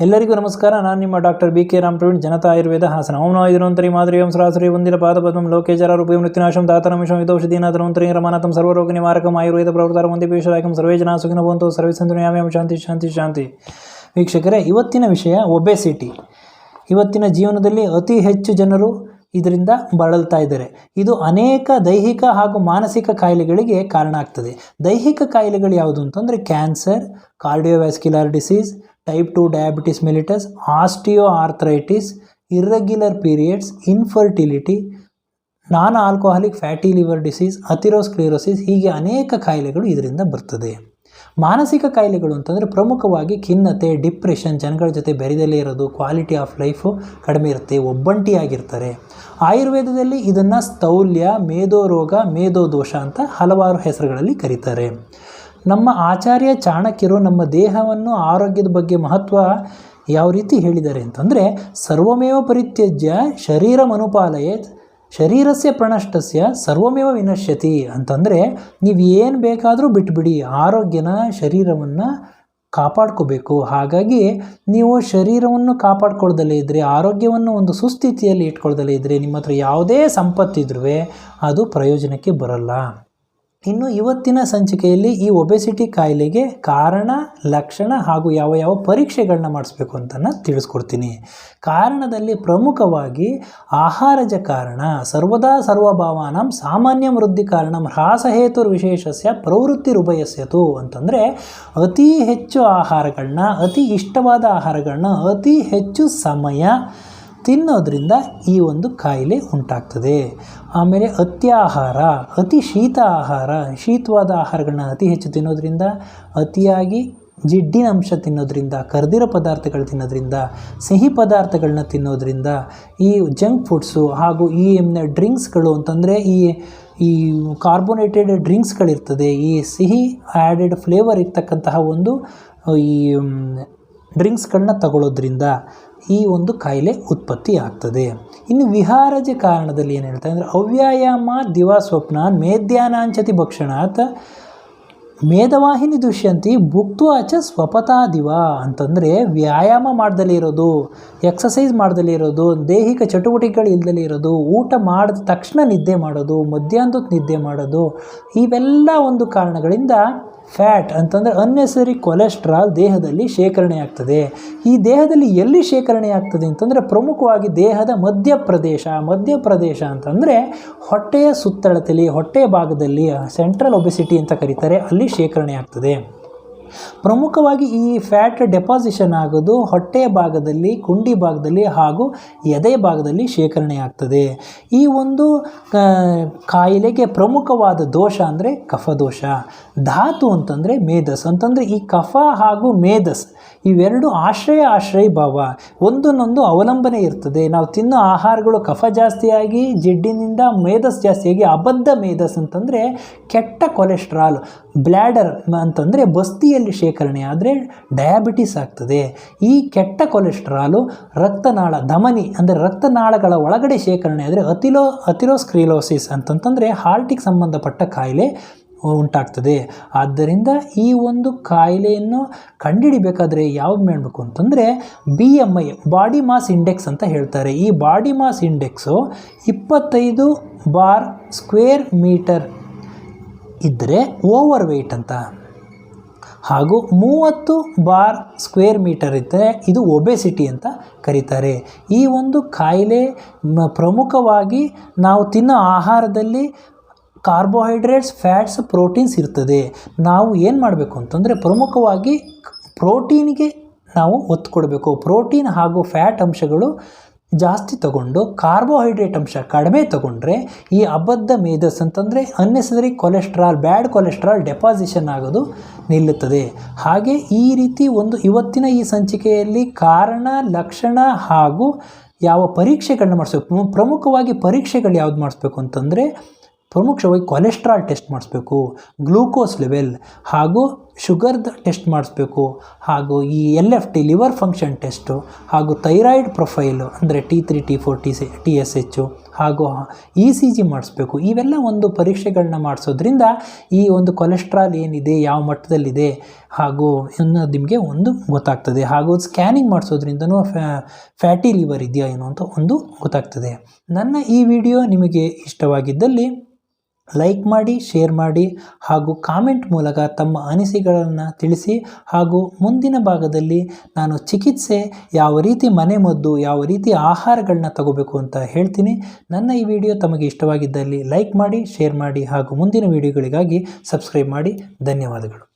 ಎಲ್ಲರಿಗೂ ನಮಸ್ಕಾರ. ನಾನು ನಿಮ್ಮ doctor B K Ram Praveen Janata Ayurveda Hassan. ಓಂ ಮಾದರಿ ಓಂ ಸರಾಸರಿ ವಂದಿರ ಪಾದಪದ್ಮಂ ಲೋಕೇಜರ ರೂಪಿ ಮೃತ್ಯುನಾಶಂ ದಾತನಮಿಷಂ ಇದೌಷಧೀನಾಥನೋಂತರಿ ರಮಾನಾಥಂ ಸರ್ವರೋಗ ನಿವಾರಕಂ ಆಯುರ್ವೇದ ಪ್ರವೃತ್ತಾರ ವಂದಿಪೇಶರಾಯಕಂ ಸರ್ವೇ ಜನ ಸುಖಿನ ಭವಂತು ಸರ್ವೇ ಶಾಂತಿ ಶಾಂತಿ ಶಾಂತಿ. ವೀಕ್ಷಕರೇ, ಇವತ್ತಿನ ವಿಷಯ ಒಬೆಸಿಟಿ. ಇವತ್ತಿನ ಜೀವನದಲ್ಲಿ ಅತಿ ಹೆಚ್ಚು ಜನರು ಇದರಿಂದ ಬಳಲ್ತಾ ಇದ್ದಾರೆ. ಇದು ಅನೇಕ ದೈಹಿಕ ಹಾಗೂ ಮಾನಸಿಕ ಕಾಯಿಲೆಗಳಿಗೆ ಕಾರಣ ಆಗ್ತದೆ. ದೈಹಿಕ ಕಾಯಿಲೆಗಳು ಯಾವುದು ಅಂತಂದರೆ cancer cardiovascular disease type two diabetes mellitus osteoarthritis irregular periods infertility non alcoholic fatty liver disease atherosclerosis ಹೀಗೆ ಅನೇಕ ಕಾಯಿಲೆಗಳು ಇದರಿಂದ ಬರ್ತದೆ. ಮಾನಸಿಕ ಕಾಯಿಲೆಗಳು ಅಂತಂದರೆ ಪ್ರಮುಖವಾಗಿ ಖಿನ್ನತೆ, ಡಿಪ್ರೆಷನ್, ಜನಗಳ ಜೊತೆ ಬೆರೆದಲ್ಲೇ ಇರೋದು ಕ್ವಾಲಿಟಿ ಆಫ್ ಲೈಫು ಕಡಿಮೆ ಇರುತ್ತೆ, ಒಬ್ಬಂಟಿಯಾಗಿರ್ತಾರೆ. ಆಯುರ್ವೇದದಲ್ಲಿ ಇದನ್ನು ಸ್ಥೌಲ್ಯ ಮೇಧೋ ರೋಗ ಮೇಧೋ ದೋಷ ಅಂತ ಹಲವಾರು ಹೆಸರುಗಳಲ್ಲಿ ಕರೀತಾರೆ. ನಮ್ಮ ಆಚಾರ್ಯ ಚಾಣಕ್ಯರು ನಮ್ಮ ದೇಹವನ್ನು ಆರೋಗ್ಯದ ಬಗ್ಗೆ ಮಹತ್ವ ಯಾವ ರೀತಿ ಹೇಳಿದ್ದಾರೆ ಅಂತಂದರೆ, ಸರ್ವಮೇವ ಪರಿತ್ಯಜ್ಯ ಶರೀರ ಮನುಪಾಲಯೇತ್ ಶರೀರಸ್ಯ ಪ್ರಣಷ್ಟಸ್ಯ ಸರ್ವಮೇವ ವಿನಶ್ಯತಿ ಅಂತಂದರೆ, ನೀವು ಏನು ಬೇಕಾದರೂ ಬಿಟ್ಬಿಡಿ, ಆರೋಗ್ಯನ, ಶರೀರವನ್ನು ಕಾಪಾಡ್ಕೋಬೇಕು. ಹಾಗಾಗಿ ನೀವು ಶರೀರವನ್ನು ಕಾಪಾಡ್ಕೊಳ್ದಲೇ ಇದ್ದರೆ ಆರೋಗ್ಯವನ್ನು ಒಂದು ಸುಸ್ಥಿತಿಯಲ್ಲಿ ಇಟ್ಕೊಳ್ದಲೇ ಇದ್ದರೆ ನಿಮ್ಮ ಹತ್ರ ಯಾವುದೇ ಸಂಪತ್ತಿದ್ರೂ ಅದು ಪ್ರಯೋಜನಕ್ಕೆ ಬರಲ್ಲ. ಇನ್ನು ಇವತ್ತಿನ ಸಂಚಿಕೆಯಲ್ಲಿ ಈ ಒಬೆಸಿಟಿ ಕಾಯಿಲೆಗೆ ಕಾರಣ, ಲಕ್ಷಣ ಹಾಗೂ ಯಾವ ಯಾವ ಪರೀಕ್ಷೆಗಳನ್ನ ಮಾಡಿಸ್ಬೇಕು ಅಂತ ತಿಳಿಸ್ಕೊಡ್ತೀನಿ. ಕಾರಣದಲ್ಲಿ ಪ್ರಮುಖವಾಗಿ ಆಹಾರಜ ಕಾರಣ, ಸರ್ವದಾ ಸರ್ವಭಾವಾನಂ ಸಾಮಾನ್ಯ ವೃದ್ಧಿ ಕಾರಣಂ ಹ್ರಾಸಹೇತುರ್ ವಿಶೇಷಸ್ಯ ಪ್ರವೃತ್ತಿರುಭಯಸ್ಯತು ಅಂತಂದರೆ ಅತಿ ಹೆಚ್ಚು ಆಹಾರಗಳನ್ನ, ಅತಿ ಇಷ್ಟವಾದ ಆಹಾರಗಳನ್ನ ಅತಿ ಹೆಚ್ಚು ಸಮಯ ತಿನ್ನೋದ್ರಿಂದ ಈ ಒಂದು ಕಾಯಿಲೆ ಉಂಟಾಗ್ತದೆ. ಆಮೇಲೆ ಅತ್ಯಾಹಾರ ಅತಿ ಶೀತ ಆಹಾರ, ಶೀತವಾದ ಆಹಾರಗಳನ್ನ ಅತಿ ಹೆಚ್ಚು ತಿನ್ನೋದ್ರಿಂದ, ಅತಿಯಾಗಿ ಜಿಡ್ಡಿನ ಅಂಶ ತಿನ್ನೋದ್ರಿಂದ, ಕರ್ದಿರೋ ಪದಾರ್ಥಗಳು ತಿನ್ನೋದ್ರಿಂದ, ಸಿಹಿ ಪದಾರ್ಥಗಳನ್ನ ತಿನ್ನೋದ್ರಿಂದ ಈ ಜಂಕ್ ಫುಡ್ಸು ಹಾಗೂ ಈ ಡ್ರಿಂಕ್ಸ್ಗಳು ಅಂತಂದರೆ ಈ ಈ ಕಾರ್ಬೋನೇಟೆಡ್ ಡ್ರಿಂಕ್ಸ್ಗಳಿರ್ತದೆ. ಈ ಸಿಹಿ ಆ್ಯಡೆಡ್ ಫ್ಲೇವರ್ ಇರ್ತಕ್ಕಂತಹ ಒಂದು ಈ, ಡ್ರಿಂಕ್ಸ್ಗಳನ್ನ ತಗೊಳ್ಳೋದ್ರಿಂದ ಈ ಒಂದು ಕಾಯಿಲೆ ಉತ್ಪತ್ತಿ ಆಗ್ತದೆ. ಇನ್ನು ವಿಹಾರಜ ಕಾರಣದಲ್ಲಿ ಏನು ಹೇಳ್ತಾರೆ ಅಂದರೆ, ಅವ್ಯಾಯಾಮ, ದಿವಾಸ್ವಪ್ನ ಮೇಧ್ಯಾನಾಂಚತಿ ಭಕ್ಷಣಾತ್, ಮೇಧವಾಹಿನಿ ದುಷ್ಯಂತಿ, ಭುಕ್ತ್ವಾಚ ಸ್ವಪತಾ ದಿವ ಅಂತಂದರೆ ವ್ಯಾಯಾಮ ಮಾಡ್ದಲೇ ಇರೋದು ಎಕ್ಸಸೈಸ್ ಮಾಡ್ದಲೇ ಇರೋದು, ದೈಹಿಕ ಚಟುವಟಿಕೆಗಳು ಇಲ್ದಲೇ ಇರೋದು, ಊಟ ಮಾಡಿದ ತಕ್ಷಣ ನಿದ್ದೆ ಮಾಡೋದು ಮಧ್ಯಾಹ್ನದ ನಿದ್ದೆ ಮಾಡೋದು, ಇವೆಲ್ಲ ಒಂದು ಕಾರಣಗಳಿಂದ ಫ್ಯಾಟ್ ಅಂತಂದರೆ ಅನ್ನೆಸರಿ ಕೊಲೆಸ್ಟ್ರಾಲ್ ದೇಹದಲ್ಲಿ ಶೇಖರಣೆ ಆಗ್ತದೆ ಈ ದೇಹದಲ್ಲಿ ಎಲ್ಲಿ ಶೇಖರಣೆ ಆಗ್ತದೆ ಅಂತಂದರೆ ಪ್ರಮುಖವಾಗಿ ದೇಹದ ಮಧ್ಯಪ್ರದೇಶ ಮಧ್ಯಪ್ರದೇಶ ಅಂತಂದರೆ ಹೊಟ್ಟೆಯ ಸುತ್ತಳತೆಯಲ್ಲಿ ಹೊಟ್ಟೆಯ ಭಾಗದಲ್ಲಿ, ಸೆಂಟ್ರಲ್ ಒಬೆಸಿಟಿ ಅಂತ ಕರೀತಾರೆ, ಅಲ್ಲಿ ಶೇಖರಣೆ ಆಗ್ತದೆ ಪ್ರಮುಖವಾಗಿ ಈ ಫ್ಯಾಟ್ ಡೆಪಾಸಿಷನ್ ಆಗೋದು ಹೊಟ್ಟೆಯ ಭಾಗದಲ್ಲಿ, ಕುಂಡಿ ಭಾಗದಲ್ಲಿ ಹಾಗೂ ಎದೆ ಭಾಗದಲ್ಲಿ ಶೇಖರಣೆ ಆಗ್ತದೆ. ಈ ಒಂದು ಕಾಯಿಲೆಗೆ ಪ್ರಮುಖವಾದ ದೋಷ ಅಂದರೆ ಕಫದೋಷ ಧಾತು ಅಂತಂದರೆ ಮೇಧಸ್ ಅಂತಂದರೆ ಈ ಕಫ ಹಾಗೂ ಮೇಧಸ್ ಇವೆರಡು ಆಶ್ರಯ ಆಶ್ರಯ ಭಾವ. ಒಂದನ್ನೊಂದು ಅವಲಂಬನೆ ಇರ್ತದೆ. ನಾವು ತಿನ್ನೋ ಆಹಾರಗಳು ಕಫ ಜಾಸ್ತಿಯಾಗಿ ಜಿಡ್ಡಿನಿಂದ ಮೇಧಸ್ ಜಾಸ್ತಿಯಾಗಿ ಅಬದ್ಧ ಮೇಧಸ್ ಅಂತಂದರೆ ಕೆಟ್ಟ ಕೊಲೆಸ್ಟ್ರಾಲ್ ಬ್ಲ್ಯಾಡರ್ ಅಂತಂದರೆ ಬಸ್ತಿಯಲ್ಲಿ ಶೇಖರಣೆ ಆದರೆ ಡಯಾಬಿಟಿಸ್ ಆಗ್ತದೆ. ಈ ಕೆಟ್ಟ ಕೊಲೆಸ್ಟ್ರಾಲು ರಕ್ತನಾಳ, ಧಮನಿ ಅಂದರೆ ರಕ್ತನಾಳಗಳ ಒಳಗಡೆ ಶೇಖರಣೆ ಆದರೆ ಅತಿಲೋ ಅತಿರೋಸ್ಕ್ರಿಲೋಸಿಸ್ ಅಂತಂತಂದರೆ ಹಾರ್ಟಿಗೆ ಸಂಬಂಧಪಟ್ಟ ಕಾಯಿಲೆ ಉಂಟಾಗ್ತದೆ. ಆದ್ದರಿಂದ ಈ ಒಂದು ಕಾಯಿಲೆಯನ್ನು ಕಂಡುಹಿಡಿಬೇಕಾದ್ರೆ ಯಾವ್ದು ಮಾಡಬೇಕು ಅಂತಂದರೆ B M I body mass index ಅಂತ ಹೇಳ್ತಾರೆ. ಈ ಬಾಡಿ ಮಾಸ್ ಇಂಡೆಕ್ಸು ಇಪ್ಪತ್ತೈದು ಬಾರ್ ಸ್ಕ್ವೇರ್ ಮೀಟರ್ ಇದ್ದರೆ ಓವರ್ ವೆಯ್ಟ್ ಅಂತ. ಹಾಗೂ ಮೂವತ್ತು ಬಾರ್ ಸ್ಕ್ವೇರ್ ಮೀಟರ್ ಇದ್ದರೆ ಇದು ಒಬೆಸಿಟಿ ಅಂತ ಕರೀತಾರೆ. ಈ ಒಂದು ಕಾಯಿಲೆ ಪ್ರಮುಖವಾಗಿ ನಾವು ತಿನ್ನೋ ಆಹಾರದಲ್ಲಿ ಕಾರ್ಬೋಹೈಡ್ರೇಟ್ಸ್, ಫ್ಯಾಟ್ಸ್, ಪ್ರೋಟೀನ್ಸ್ ಇರ್ತದೆ. ನಾವು ಏನು ಮಾಡಬೇಕು ಅಂತಂದರೆ ಪ್ರಮುಖವಾಗಿ ಪ್ರೋಟೀನಿಗೆ ನಾವು ಒತ್ತು ಕೊಡಬೇಕು. ಪ್ರೋಟೀನ್ ಹಾಗೂ ಫ್ಯಾಟ್ ಅಂಶಗಳು ಜಾಸ್ತಿ ತಗೊಂಡು ಕಾರ್ಬೋಹೈಡ್ರೇಟ್ ಅಂಶ ಕಡಿಮೆ ತಗೊಂಡ್ರೆ ಈ ಅಬದ್ಧ ಮೇಧಸ್ ಅಂತಂದರೆ unnecessary cholesterol bad cholesterol deposition ಆಗೋದು ನಿಲ್ಲುತ್ತದೆ. ಹಾಗೆ ಈ ರೀತಿ ಒಂದು ಇವತ್ತಿನ ಈ ಸಂಚಿಕೆಯಲ್ಲಿ ಕಾರಣ, ಲಕ್ಷಣ ಹಾಗೂ ಯಾವ ಪರೀಕ್ಷೆಗಳನ್ನ ಮಾಡಿಸ್ಬೇಕು. ಪ್ರಮುಖವಾಗಿ ಪರೀಕ್ಷೆಗಳು ಯಾವ್ದು ಮಾಡಿಸ್ಬೇಕು ಅಂತಂದರೆ ಪ್ರಮುಖವಾಗಿ ಕೊಲೆಸ್ಟ್ರಾಲ್ ಟೆಸ್ಟ್ ಮಾಡಿಸ್ಬೇಕು ಗ್ಲೂಕೋಸ್ ಲೆವೆಲ್ ಹಾಗೂ ಶುಗರ್ದು ಟೆಸ್ಟ್ ಮಾಡಿಸ್ಬೇಕು ಹಾಗೂ ಈ L F T liver function test ಹಾಗೂ ಥೈರಾಯ್ಡ್ ಪ್ರೊಫೈಲು ಅಂದರೆ T three, T four, T C, T S H ಹಾಗೂ ಇ ಸಿ ಜಿ ಮಾಡಿಸ್ಬೇಕು. ಇವೆಲ್ಲ ಒಂದು ಪರೀಕ್ಷೆಗಳನ್ನ ಮಾಡಿಸೋದ್ರಿಂದ ಈ ಒಂದು ಕೊಲೆಸ್ಟ್ರಾಲ್ ಏನಿದೆ, ಯಾವ ಮಟ್ಟದಲ್ಲಿದೆ ಹಾಗೂ ಅನ್ನೋದು ನಿಮಗೆ ಒಂದು ಗೊತ್ತಾಗ್ತದೆ. ಹಾಗೂ ಸ್ಕ್ಯಾನಿಂಗ್ ಮಾಡಿಸೋದ್ರಿಂದನೂ ಫ್ಯಾಟಿ ಲಿವರ್ ಇದೆಯಾ ಏನೋ ಅಂತ ಒಂದು ಗೊತ್ತಾಗ್ತದೆ. ನನ್ನ ಈ ವಿಡಿಯೋ ನಿಮಗೆ ಇಷ್ಟವಾಗಿದ್ದಲ್ಲಿ ಲೈಕ್ ಮಾಡಿ, ಶೇರ್ ಮಾಡಿ ಹಾಗೂ ಕಾಮೆಂಟ್ ಮೂಲಕ ತಮ್ಮ ಅನಿಸಿಕೆಗಳನ್ನು ತಿಳಿಸಿ ಹಾಗೂ ಮುಂದಿನ ಭಾಗದಲ್ಲಿ ನಾನು ಚಿಕಿತ್ಸೆ ಯಾವ ರೀತಿ ಮನೆಮದ್ದು ಯಾವ ರೀತಿ ಆಹಾರಗಳನ್ನ ತಗೋಬೇಕು ಅಂತ ಹೇಳ್ತೀನಿ. ನನ್ನ ಈ ವಿಡಿಯೋ ತಮಗೆ ಇಷ್ಟವಾಗಿದ್ದಲ್ಲಿ ಲೈಕ್ ಮಾಡಿ, ಶೇರ್ ಮಾಡಿ ಹಾಗೂ ಮುಂದಿನ ವಿಡಿಯೋಗಳಿಗಾಗಿ ಸಬ್ಸ್ಕ್ರೈಬ್ ಮಾಡಿ. ಧನ್ಯವಾದಗಳು.